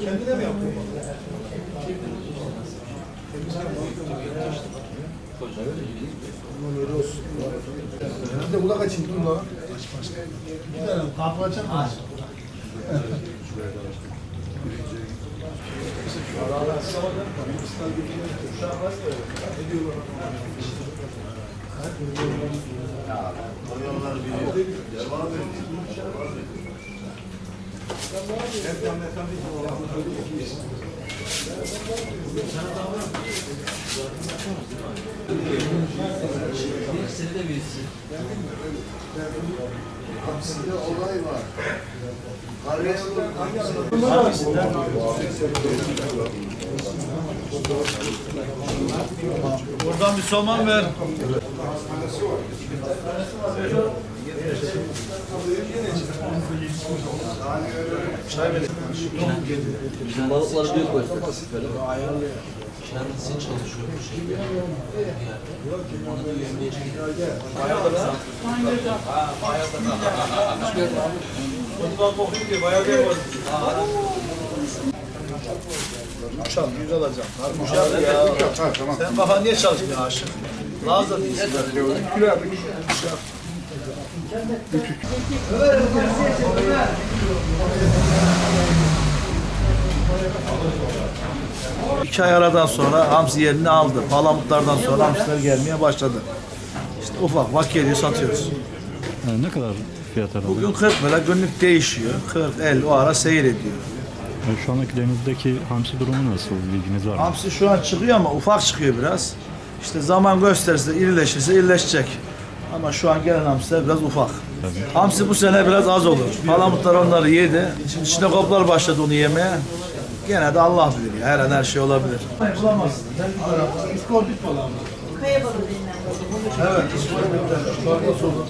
Kendine mi yaptın? Öyle olsun. Bir de kulak açayım. Bir tane kapı açar mısın? Koyuyorlar bir dervana benziyor. Hapsinde olay var. Buradan bir soman ver. Bizim balıkları büyük koyduk. Böyle kendisi çalışıyor bu şey. Onu da Uçak yüz alacağım. Uçak ya. Sen kafan niye çalışmıyor aşık? Lazım değilsin. İki ay aradan sonra hamsi yerini aldı. Palamutlardan sonra hamsiler gelmeye başladı. İşte ufak vak geliyor satıyoruz. Yani ne kadar fiyat aralıyor? Bugün 40 lira günlük değişiyor. 40, 50 o ara seyir ediyor. Yani şu andaki denizdeki hamsi durumu nasıl? Bilginiz var mı? Hamsi şu an çıkıyor ama ufak çıkıyor biraz. İşte zaman gösterirse, irileşirse irileşecek. Ama şu an gelen hamsiler biraz ufak. Hamsi bu sene biraz az olur. Palamutlar onları yedi. Şimdi çinekoplar başladı onu yemeye. Gene de Allah bilir ya. Her an her şey olabilir. Bulamazsın. İskorbit palamut. Kaya balığı denilen balık. Evet, iskorbit. Çorba solu.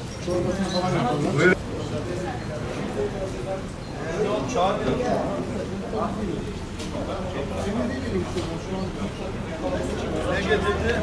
Ne getirdi?